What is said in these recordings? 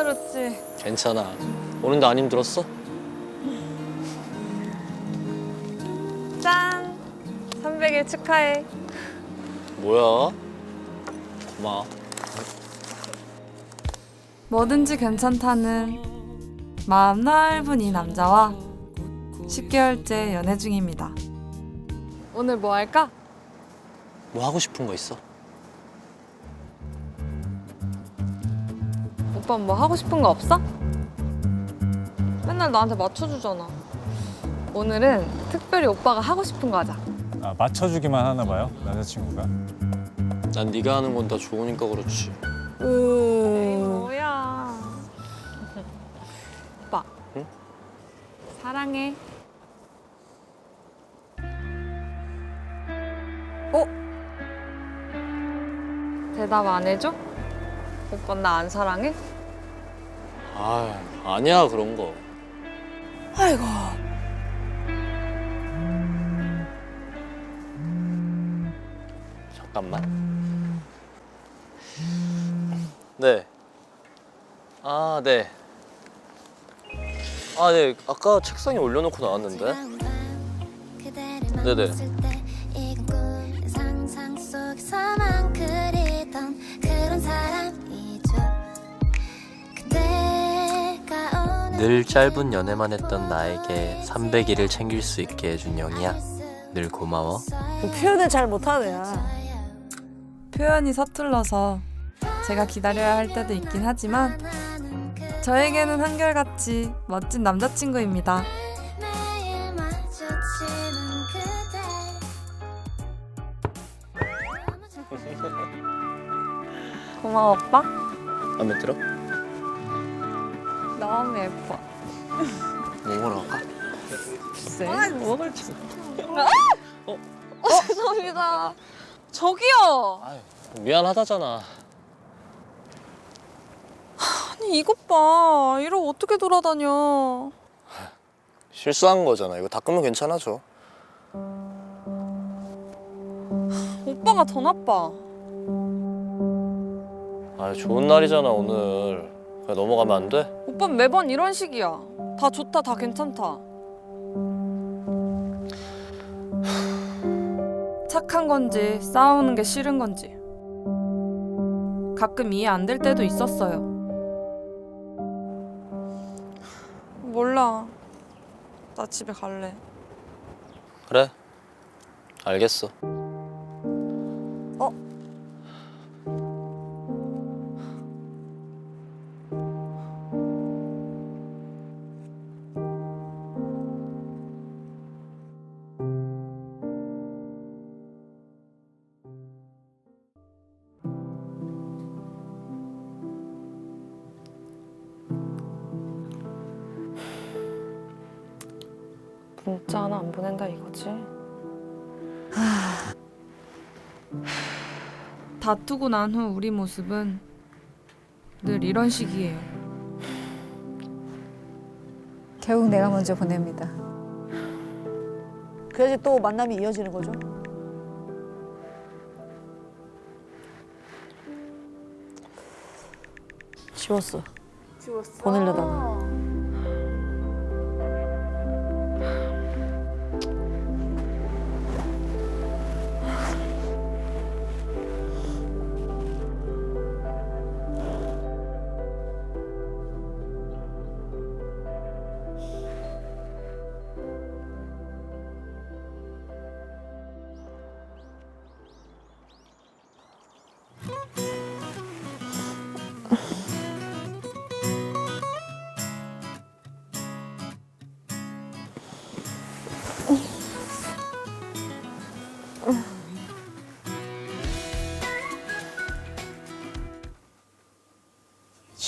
힘들었지. 괜찮아. 오는데 안 힘들었어? 짠! 300일 축하해. 뭐야? 고마워. 뭐든지 괜찮다는 마음 넓은 이 남자와 10개월째 연애 중입니다. 오늘 뭐 할까? 뭐 하고 싶은 거 있어? 오빠 뭐 하고 싶은 거 없어? 맨날 나한테 맞춰주잖아. 오늘은 특별히 오빠가 하고 싶은 거 하자. 아, 맞춰주기만 하나 봐요 남자친구가. 난 네가 하는 건 다 좋으니까 그렇지. 에이, 뭐야. 오빠. 응? 사랑해. 어? 대답 안 해줘? 오빠 나 안 사랑해? 아, 아니야 그런 거. 아이고. 잠깐만. 네. 아, 네. 아, 네. 아까 책상에 올려놓고 나왔는데. 네네. 늘늘 짧은 연애만 했던 나에게 300일을 챙길 수 있게 해준 영희야. 늘 고마워. 표현을 잘 못하네요. 표현이 서툴러서 제가 기다려야 할 때도 있긴 하지만 저에게는 한결같이 멋진 남자친구입니다. 고마워 오빠. 마음에 들어? 너무 예뻐. 뭐 먹으러 갈까? 글쎄. 먹을지. 어? 어? 죄송합니다. 저기요. 아유, 미안하다잖아. 아니 이것 봐. 이러고 어떻게 돌아다녀. 실수한 거잖아. 이거 닦으면 괜찮아져. 오빠가 더 나빠. 아, 좋은 날이잖아 오늘. 그냥 넘어가면 안 돼? 오빠 매번 이런 식이야. 다 좋다, 다 괜찮다. 착한 건지 싸우는 게 싫은 건지 가끔 이해 안 될 때도 있었어요. 몰라. 나 집에 갈래. 그래. 알겠어. 문자 하나 안 보낸다 이거지? 다투고 난 후 우리 모습은 늘 이런 식이에요. 결국 내가 먼저 보냅니다. 그래야지 또 만남이 이어지는 거죠. 지웠어. 지웠어. 보내려다가.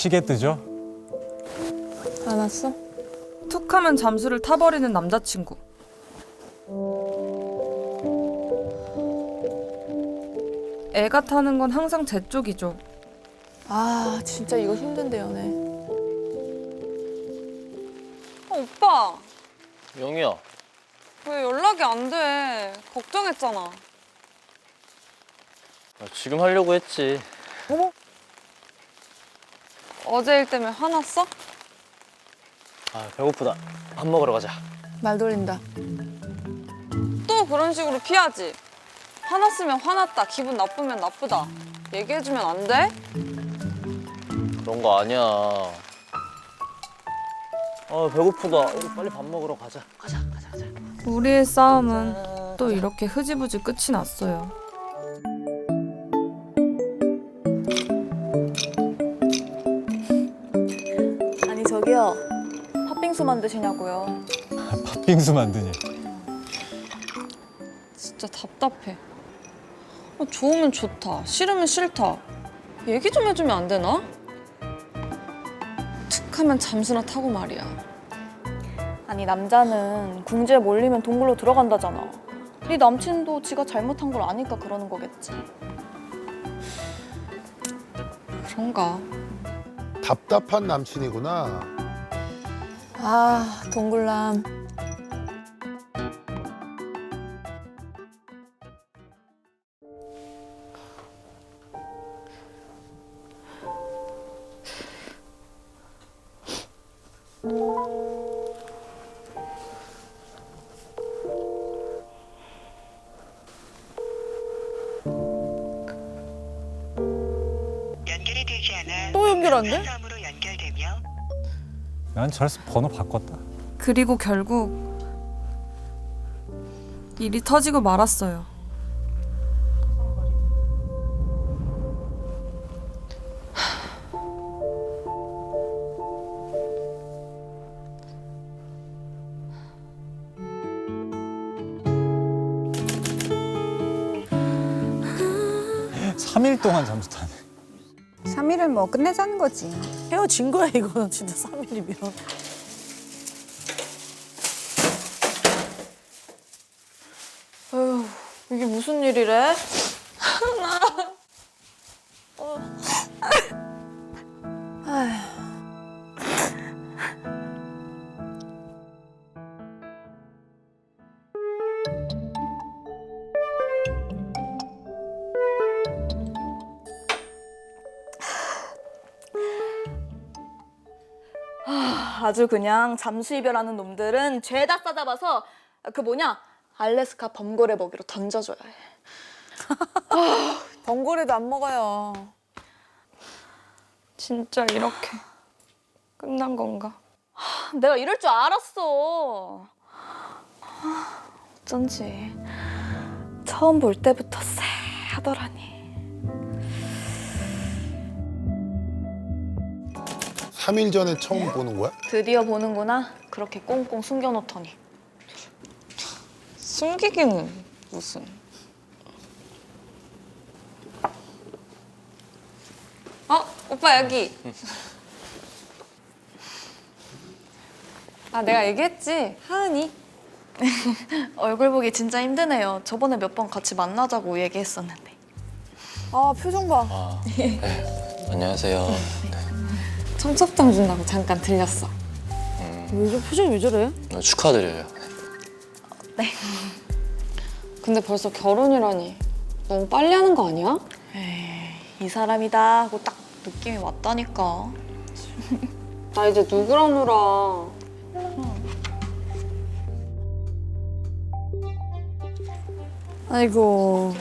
시계 뜨죠? 안 왔어? 툭 하면 잠수를 타버리는 남자친구. 애가 타는 건 항상 제 쪽이죠. 아 진짜 이거 힘든데 연애. 어, 오빠, 영희야. 왜 연락이 안 돼? 걱정했잖아. 아, 지금 하려고 했지. 어, 어제 일 때문에 화났어? 아 배고프다. 밥 먹으러 가자. 말 돌린다. 또 그런 식으로 피하지. 화났으면 화났다. 기분 나쁘면 나쁘다. 얘기해주면 안 돼? 그런 거 아니야. 아 배고프다. 우리 빨리 밥 먹으러 가자. 가자 가자 가자. 우리의 싸움은 또 이렇게 흐지부지 끝이 났어요. 저기요 팥빙수 만드시냐고요 팥빙수 만드니. 진짜 답답해. 어, 좋으면 좋다. 싫으면 싫다. 얘기 좀 해주면 안 되나? 툭 하면 잠수나 타고 말이야. 아니 남자는 궁지에 몰리면 동굴로 들어간다잖아 네 남친도 지가 잘못한 걸 아니까 그러는 거겠지 그런가? 답답한 남친이구나. 아 동굴남. 또 연결 안 돼? 난 저래서 번호 바꿨다. 그리고 결국 일이 터지고 말았어요. 뭐 끝내자는 거지. 헤어진 거야 이거는 진짜 3일이면. 어휴 이게 무슨 일이래? 아주 그냥 잠수 이별하는 놈들은 죄다 싸잡아서 그 뭐냐 알래스카 범고래 먹이로 던져줘야 해. 번거래도 안 먹어요. 진짜 이렇게 끝난 건가? 내가 이럴 줄 알았어. 하, 어쩐지 처음 볼 때부터 쎄하더라니. 3일 전에 처음 보는 거야? 드디어 보는구나. 그렇게 꽁꽁 숨겨놓더니. 숨기기는 무슨? 어, 오빠 여기. 아, 내가 얘기했지. 하은이. 얼굴 보기 진짜 힘드네요. 저번에 몇 번 같이 만나자고 얘기했었는데. 아 표정 봐. 아, 네. 안녕하세요. 청첩장 준다고 잠깐 들렸어. 왜 저, 표정이 왜 저래? 어, 축하드려요. 근데 벌써 결혼이라니. 너무 빨리 하는 거 아니야? 이 사람이다 하고 딱 느낌이 왔다니까. 나 이제 누구라노라. 아이고.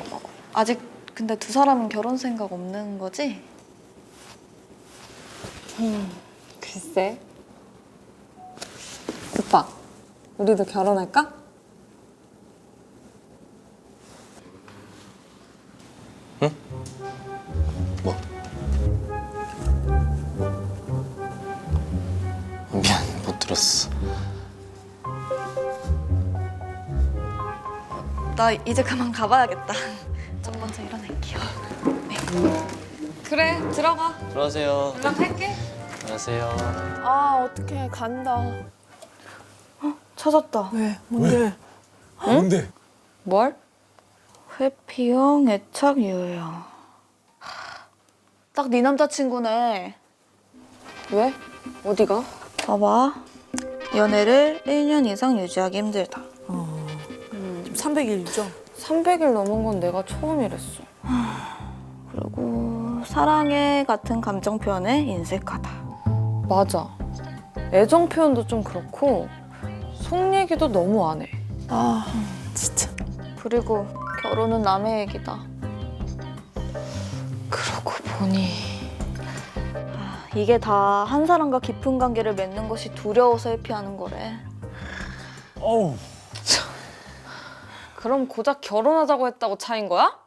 아직 근데 두 사람은 결혼 생각 없는 거지? 글쎄. 오빠, 우리도 결혼할까? 뭐? 미안, 못 들었어. 나 이제 그만 가봐야겠다. 좀 먼저 일어날게요. 그래, 들어가. 들어가세요. 연락할게. 안녕하세요. 아 어떡해 간다. 찾았다. 왜? 뭔데? 뭔데? 뭘? 회피형 애착 유형. 딱 네 남자친구네. 왜? 어디가? 봐봐. 연애를 1년 이상 유지하기 힘들다. 300일 유죠. 300일 넘은 건 내가 처음 이랬어. 그리고 사랑해 같은 감정 표현에 인색하다. 맞아. 애정 표현도 좀 그렇고 속 얘기도 너무 안 해. 아 진짜. 그리고 결혼은 남의 얘기다. 그러고 보니 아, 이게 다 한 사람과 깊은 관계를 맺는 것이 두려워서 회피하는 거래. 어우. 그럼 고작 결혼하자고 했다고 차인 거야?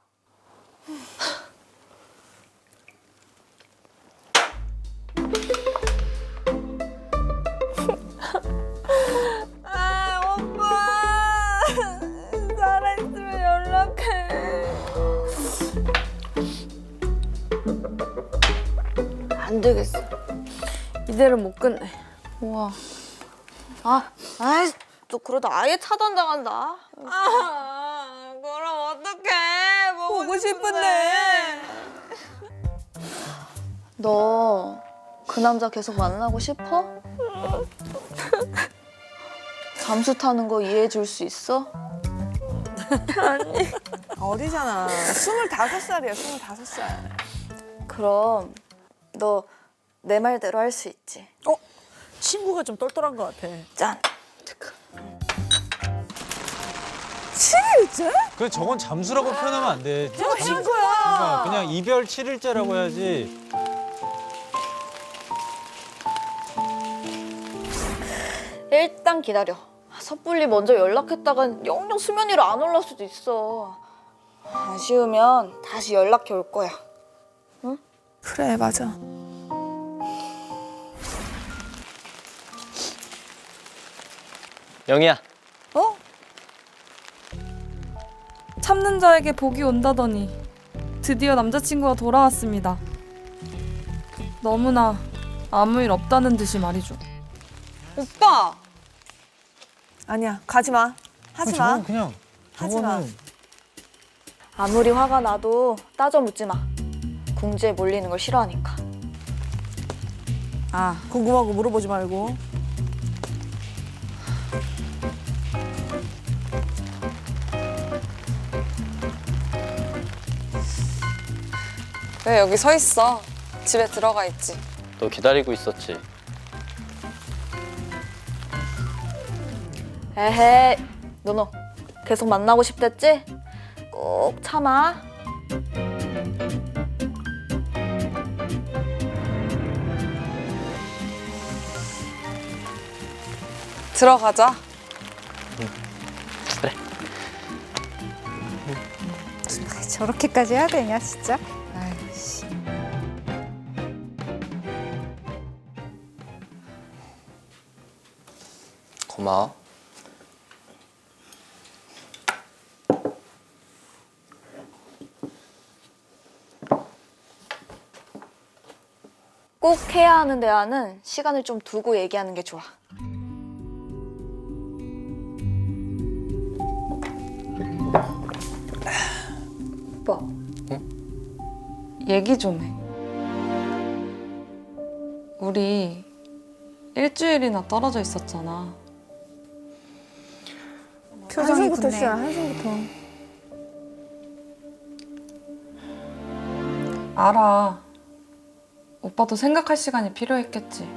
되겠어. 이대로 못 끝내. 우와 아, 아이, 너 그러다 아예 차단당한다. 아 그럼 어떡해 보고, 보고 싶은데. 너 그 남자 계속 만나고 싶어? 잠수 타는 거 이해해 줄 수 있어? 어리잖아. 스물다섯 살이야 스물다섯 살. 그럼 너 내 말대로 할 수 있지. 친구가 좀 똘똘한 것 같아. 짠. 진짜? 그래 저건 잠수라고 표현하면 안 돼. 너 친구야. 그러니까 그냥 이별 7일째라고 해야지. 일단 기다려. 섣불리 먼저 연락했다간 영영 수면 위로 안 올라올 수도 있어. 아쉬우면 다시 연락해 올 거야. 그래 맞아. 영희야. 어? 참는 자에게 복이 온다더니 드디어 남자친구가 돌아왔습니다. 너무나 아무 일 없다는 듯이 말이죠. 오빠 아니야 가지 마. 하지 마. 저건 그냥 하지 마. 아무리 화가 나도 따져 묻지 마. 궁지에 몰리는 걸 싫어하니까. 아 궁금하고 물어보지 말고. 왜 여기 서 있어 집에 들어가 있지 너 기다리고 있었지. 에헤, 노노. 계속 만나고 싶댔지? 꼭 참아. 들어가자 그래. 저렇게까지 해야 되냐 진짜? 고마워. 꼭 해야 하는 대화는 시간을 좀 두고 얘기하는 게 좋아. 얘기 좀 해 우리 일주일이나 떨어져 있었잖아 표정이 한숨부터. 시작. 한숨부터. 알아. 오빠도 생각할 시간이 필요했겠지.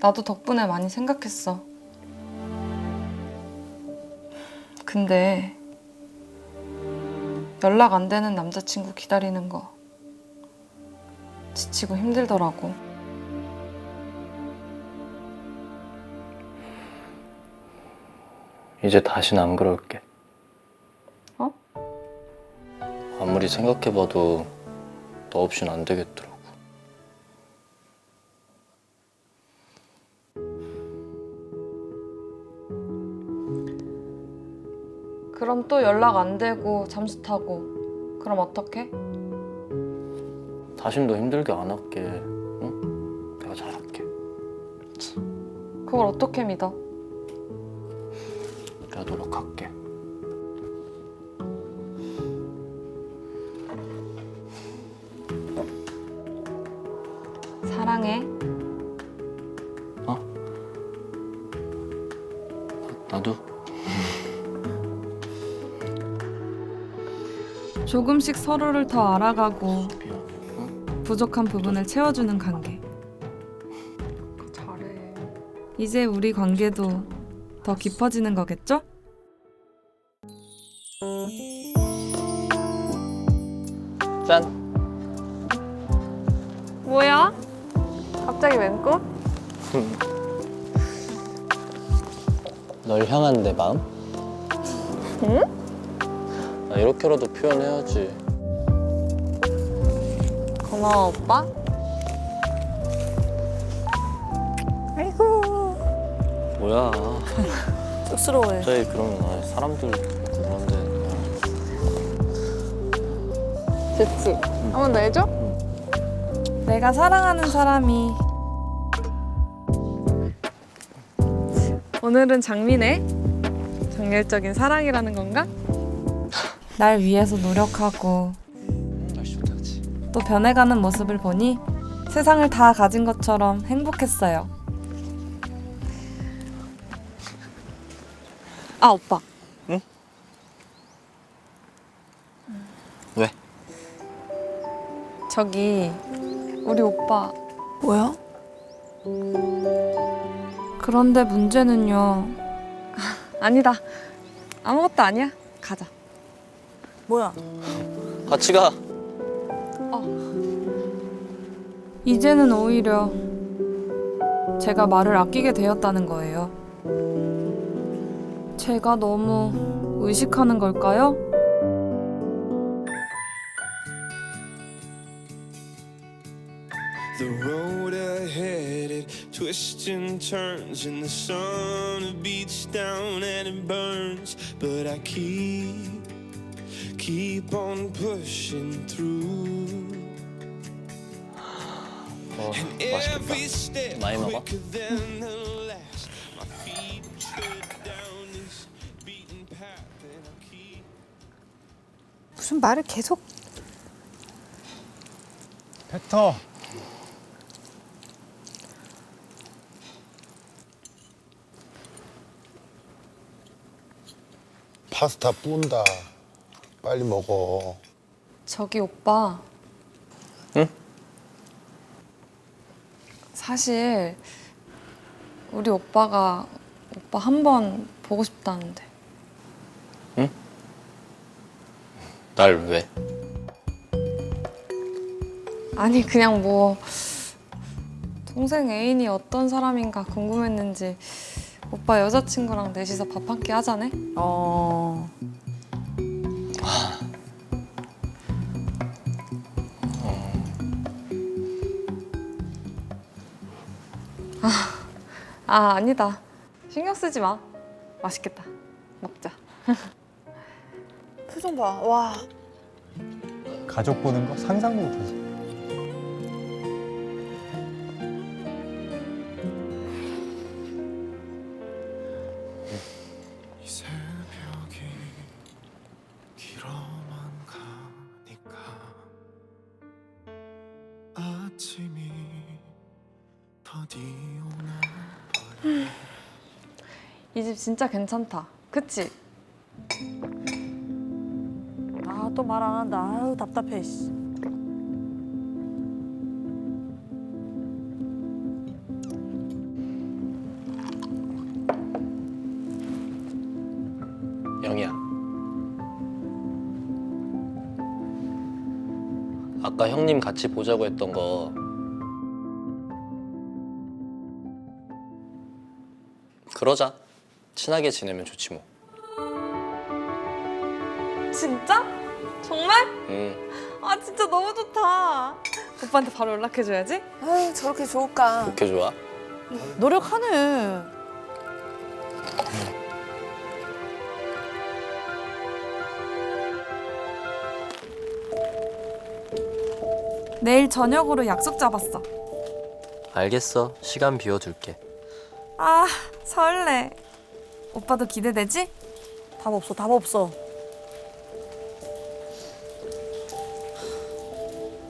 나도 덕분에 많이 생각했어. 근데 연락 안 되는 남자친구 기다리는 거 지치고 힘들더라고. 이제 다신 안 그럴게. 어? 아무리 생각해봐도 너 없인 안 되겠더라 그럼 또 연락 안 되고 잠수 타고 그럼 어떡해? 다신 너 힘들게 안 할게. 응? 내가 잘할게. 그걸 어떻게 믿어? 내가 노력할게. 사랑해. 조금씩 서로를 더 알아가고 부족한 부분을 채워주는 관계. 이제 우리 관계도 더 깊어지는 거겠죠? 짠. 뭐야? 갑자기 웬 꽃? 널 향한 내 마음? 응? 나 이렇게라도 표현해야지. 고마워 오빠. 아이고. 뭐야. 쑥스러워해. 갑자기 그러면 아, 사람들 그런데. 됐지? 한 번 더 해줘? 내가 사랑하는 사람이 오늘은 장미네. 정열적인 사랑이라는 건가? 날 위해서 노력하고 날씨 좋다, 그치? 또 변해가는 모습을 보니 세상을 다 가진 것처럼 행복했어요. 아 오빠. 왜? 저기 우리 오빠 뭐야? 그런데 문제는요. 아니다. 아무것도 아니야. 가자. 뭐야? 같이 가. 이제는 오히려 제가 말을 아끼게 되었다는 거예요. 제가 너무 의식하는 걸까요? The road ahead, it twists and turns, and the sun it beats down and it burns. But I keep, keep on pushing through. 어, And 맛있겠다. every step 많이 먹어? quicker than the last. My feet tread down this beaten path, and I keep. 무슨 말을 계속 벡터. 파스타 뿌운다. 빨리 먹어. 저기 오빠. 응? 사실 우리 오빠가 오빠 한 번 보고 싶다는데. 날 왜? 아니 그냥 뭐 동생 애인이 어떤 사람인가 궁금했는지 오빠 여자친구랑 넷이서 밥 한 끼 하자네? 어. 아 아니다 신경 쓰지 마 맛있겠다 먹자 표정 봐. 와. 가족 보는 거 상상도 못하지. 이 새벽이 길어만 가니까 아침이 이 집 진짜 괜찮다 그치? 아, 또 말 안 한다. 아유, 답답해. 씨. 영희야. 아까 형님 같이 보자고 했던 거 그러자. 친하게 지내면 좋지 뭐. 진짜? 정말? 응. 아 진짜 너무 좋다 오빠한테 바로 연락해줘야지 아유 저렇게 좋을까? 그렇게 좋아? 노력하네. 내일 저녁으로 약속 잡았어 알겠어. 시간 비워둘게. 아 설레 오빠도 기대되지? 답 없어, 답 없어.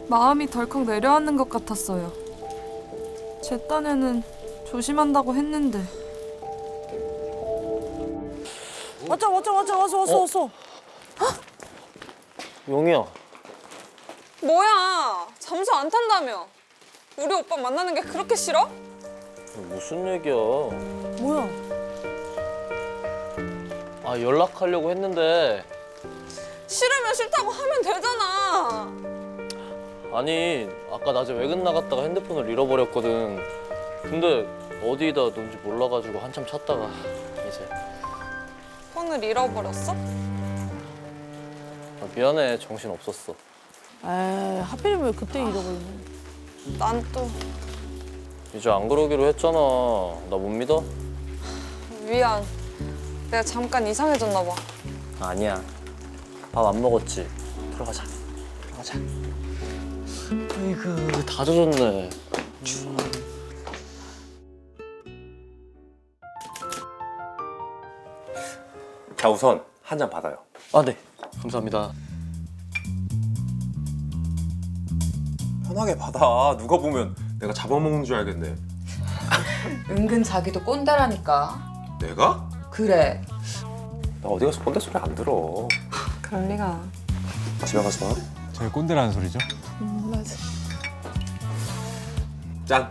마음이 덜컥 내려앉는 것 같았어요 제 딴에는 조심한다고 했는데 왔죠, 왔죠, 왔죠, 왔어, 왔어, 어? 왔어. 용이야. 뭐야? 잠수 안 탄다며? 우리 오빠 만나는 게 그렇게 싫어? 무슨 얘기야? 뭐야? 아 연락하려고 했는데 싫으면 싫다고 하면 되잖아. 아니 아까 낮에 외근 나갔다가 핸드폰을 잃어버렸거든. 근데 어디다 놓은지 몰라가지고 한참 찾다가 이제 폰을 잃어버렸어? 아, 미안해 정신 없었어. 에이, 하필이면 왜 그때 잃어버리냐. 난 또 이제 안 그러기로 했잖아. 나 못 믿어? 미안. 내가 잠깐 이상해졌나 봐. 아니야. 밥 안 먹었지. 들어가자. 들어가자. 아이고 다 젖었네. 자 우선 한 잔 받아요. 아 네. 감사합니다. 편하게 받아. 누가 보면 내가 잡아먹는 줄 알겠네. 은근 자기도 꼰대라니까. 내가? 그래. 나 어디 가서 꼰대 소리 안 들어. 그럴 리가. 집에 가서 봐. 제가 꼰대라는 소리죠? 짠.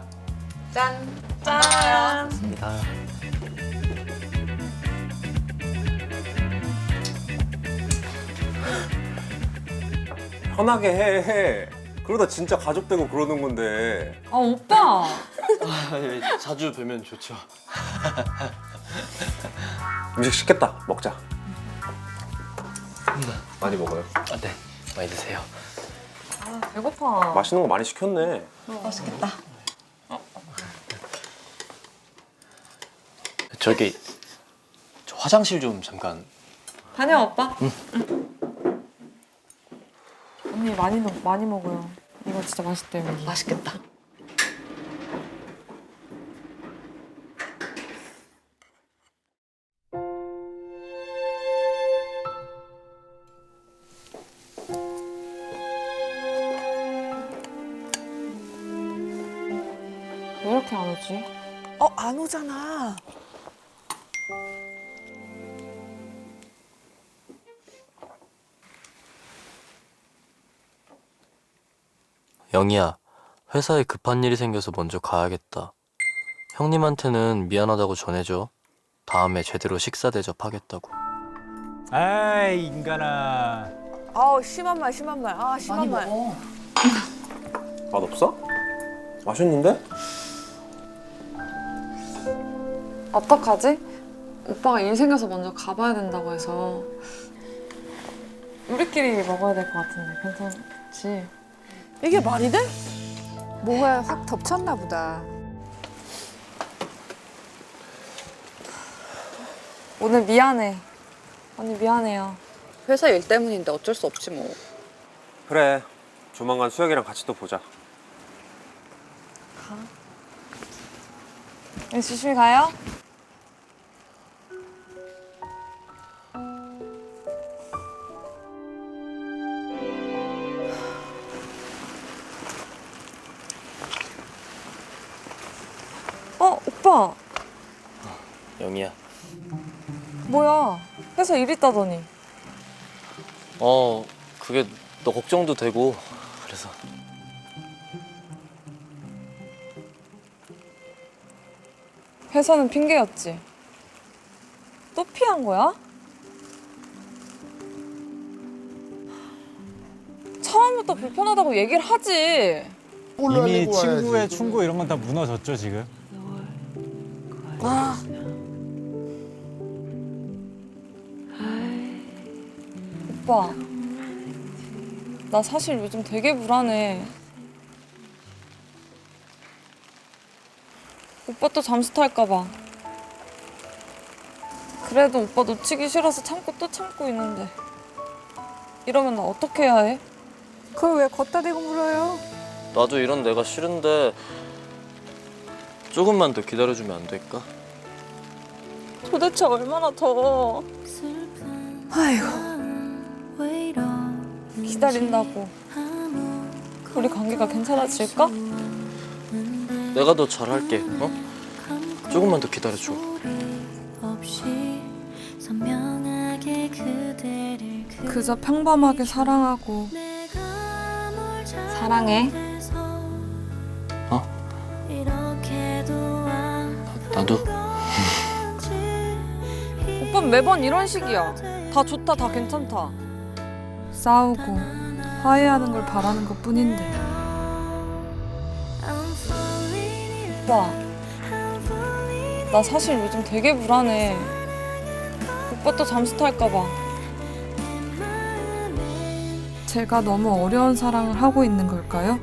짠. 짠. 감사합니다. 편하게 해, 해. 그러다 진짜 가족 되고 그러는 건데. 아 오빠. 아, 예, 자주 뵈면 좋죠. 음식 시켰다. 먹자. 많이 먹어요. 아, 네. 많이 드세요. 아 배고파. 맛있는 거 많이 시켰네. 맛있겠다. 저기 저 화장실 좀 잠깐. 다녀 오빠. 응. 언니 많이 먹 많이 먹어요. 이거 진짜 맛있대요. 여기. 맛있겠다. 어, 안 오잖아. 영희야, 회사에 급한 일이 생겨서 먼저 가야겠다. 형님한테는 미안하다고 전해줘. 다음에 제대로 식사 대접하겠다고. 아이 인간아. 아우, 심한 말, 심한 말. 아, 심한 말. 맛 없어? 맛있는데? 어떡하지? 오빠가 일 생겨서 먼저 가봐야 된다고 해서 우리끼리 먹어야 될 것 같은데 괜찮지? 이게 말이 돼? 뭐가 확 덮쳤나 보다. 오늘 미안해. 언니 미안해요. 회사 일 때문인데 어쩔 수 없지 뭐. 그래. 조만간 수혁이랑 같이 또 보자. 네, 조심히 가요. 있다더니. 어 그게 너 걱정도 되고 그래서. 회사는 핑계였지. 또 피한 거야? 처음부터 불편하다고 얘기를 하지. 이미 친구의 충고 이런 건 다 무너졌죠 지금. 아. 오빠, 나 사실 요즘 되게 불안해. 오빠 또 잠수 탈까봐. 그래도 오빠 놓치기 싫어서 참고 또 참고 있는데. 이러면 나 어떻게 해야 해? 그걸 왜 걷다 대고 물어요? 나도 이런 내가 싫은데 조금만 더 기다려주면 안 될까? 도대체 얼마나 더 아이고. 기다린다고 우리 관계가 괜찮아질까? 내가 더 잘할게. 어? 조금만 더 기다려줘. 그저 평범하게 사랑하고 사랑해. 어? 나도 오빠 매번 이런 식이야. 다 좋다, 다 괜찮다. 싸우고 화해하는 걸 바라는 것 뿐인데 오빠, 나 사실 요즘 되게 불안해. 오빠 또 잠수 탈까봐. 제가 너무 어려운 사랑을 하고 있는 걸까요?